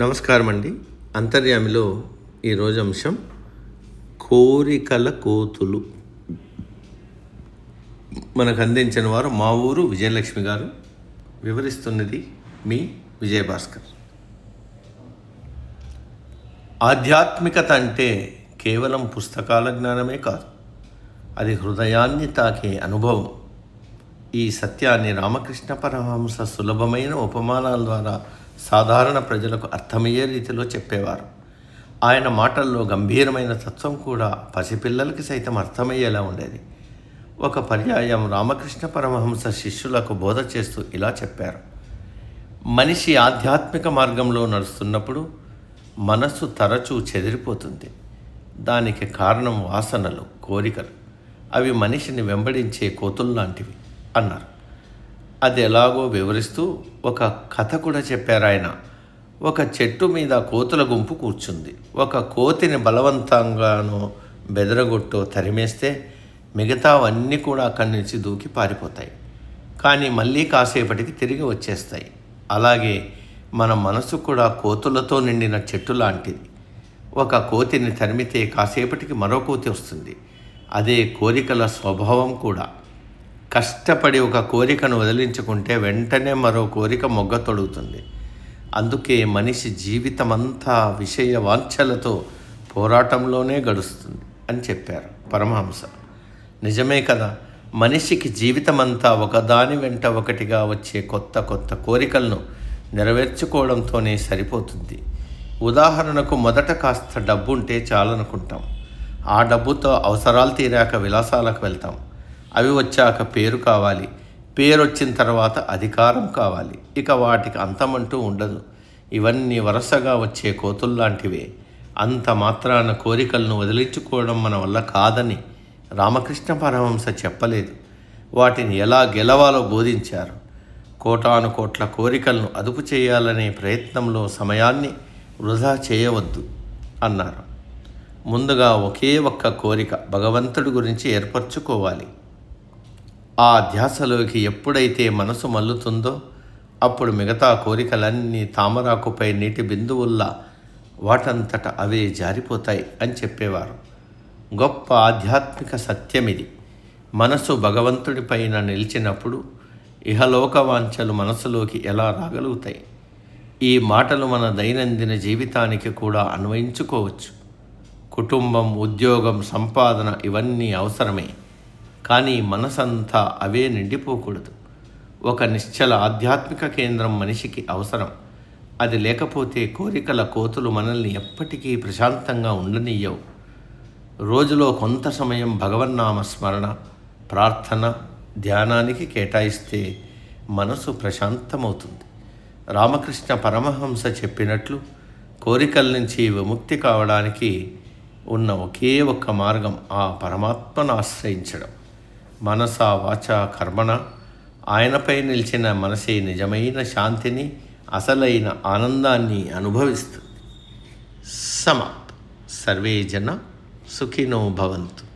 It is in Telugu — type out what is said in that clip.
నమస్కారం అండి అంతర్యామిలో ఈరోజు అంశం కోరికల కోతులు. మనకు అందించిన వారు మా ఊరు విజయలక్ష్మి గారు. వివరిస్తున్నది మీ విజయభాస్కర్. ఆధ్యాత్మికత అంటే కేవలం పుస్తకాల జ్ఞానమే కాదు అది హృదయాన్ని తాకే అనుభవం. ఈ సత్యాన్ని రామకృష్ణ పరమహంస సులభమైన ఉపమానాల ద్వారా సాధారణ ప్రజలకు అర్థమయ్యే రీతిలో చెప్పేవారు. ఆయన మాటల్లో గంభీరమైన తత్వం కూడా పసిపిల్లలకి సైతం అర్థమయ్యేలా ఉండేది. ఒక పర్యాయం రామకృష్ణ పరమహంస శిష్యులకు బోధ చేస్తూ ఇలా చెప్పారు. మనిషి ఆధ్యాత్మిక మార్గంలో నడుస్తున్నప్పుడు మనస్సు తరచూ చెదిరిపోతుంది. దానికి కారణం వాసనలు కోరికలు. అవి మనిషిని వెంబడించే కోతుల్లాంటివి. అన్నారు. అది ఎలాగో వివరిస్తూ ఒక కథ కూడా చెప్పారు ఆయన. ఒక చెట్టు మీద కోతుల గుంపు కూర్చుంది. ఒక కోతిని బలవంతంగానో బెదరగొట్టో తరిమేస్తే మిగతావన్నీ కూడా అక్కడి నుంచి దూకి పారిపోతాయి. కానీ మళ్ళీ కాసేపటికి తిరిగి వచ్చేస్తాయి. అలాగే మన మనసు కూడా కోతులతో నిండిన చెట్టు లాంటిది. ఒక కోతిని తరిమితే కాసేపటికి మరో కోతి వస్తుంది. అదే కోరికల స్వభావం కూడా. కష్టపడి ఒక కోరికను వదిలించుకుంటే వెంటనే మరో కోరిక మొగ్గ తొడుగుతుంది. అందుకే మనిషి జీవితమంతా విషయ వాంఛలతో పోరాటంలోనే గడుస్తుంది అని చెప్పారు పరమహంస. నిజమే కదా మనిషికి జీవితమంతా ఒకదాని వెంట ఒకటిగా వచ్చే కొత్త కొత్త కోరికలను నెరవేర్చుకోవడంతోనే సరిపోతుంది. ఉదాహరణకు మొదట కాస్త డబ్బు ఉంటే చాలనుకుంటాం. ఆ డబ్బుతో అవసరాలు తీరాక విలాసాలకు వెళ్తాం. అవి వచ్చాక పేరు కావాలి. పేరు వచ్చిన తర్వాత అధికారం కావాలి. ఇక వాటికి అంతమంటూ ఉండదు. ఇవన్నీ వరుసగా వచ్చే కోతుల్లాంటివే. అంత మాత్రాన కోరికలను వదిలించుకోవడం మన వల్ల కాదని రామకృష్ణ పరమహంస చెప్పలేదు. వాటిని ఎలా గెలవాలో బోధించారు. కోటాను కోట్ల కోరికలను అదుపు చేయాలనే ప్రయత్నంలో సమయాన్ని వృధా చేయవద్దు అన్నారు. ముందుగా ఒకే ఒక్క కోరిక భగవంతుడి గురించి ఏర్పరచుకోవాలి. ఆ ధ్యాసలోకి ఎప్పుడైతే మనసు మల్లుతుందో అప్పుడు మిగతా కోరికలన్నీ తామరాకుపై నీటి బిందువుల్లా వాటంతట అవే జారిపోతాయి అని చెప్పేవారు. గొప్ప ఆధ్యాత్మిక సత్యమిది. మనసు భగవంతుడిపైన నిలిచినప్పుడు ఇహలోక వాంఛలు మనసులోకి ఎలా రాగలుగుతాయి? ఈ మాటలు మన దైనందిన జీవితానికి కూడా అన్వయించుకోవచ్చు. కుటుంబం ఉద్యోగం సంపాదన ఇవన్నీ అవసరమే. కానీ మనసంతా అవే నిండిపోకూడదు. ఒక నిశ్చల ఆధ్యాత్మిక కేంద్రం మనిషికి అవసరం. అది లేకపోతే కోరికల కోతులు మనల్ని ఎప్పటికీ ప్రశాంతంగా ఉండనీయవు. రోజులో కొంత సమయం భగవన్నామ స్మరణ ప్రార్థన ధ్యానానికి కేటాయిస్తే మనసు ప్రశాంతమవుతుంది. రామకృష్ణ పరమహంస చెప్పినట్లు కోరికల నుంచి విముక్తి కావడానికి ఉన్న ఒకే ఒక్క మార్గం ఆ పరమాత్మను ఆశ్రయించడం. మనస వాచ కర్మణ. ఆయనపై నిలిచిన మనసే నిజమైన శాంతిని అసలైన ఆనందాన్ని అనుభవిస్తుంది. సమాప్ సర్వే జన సుఖినో భవంతు.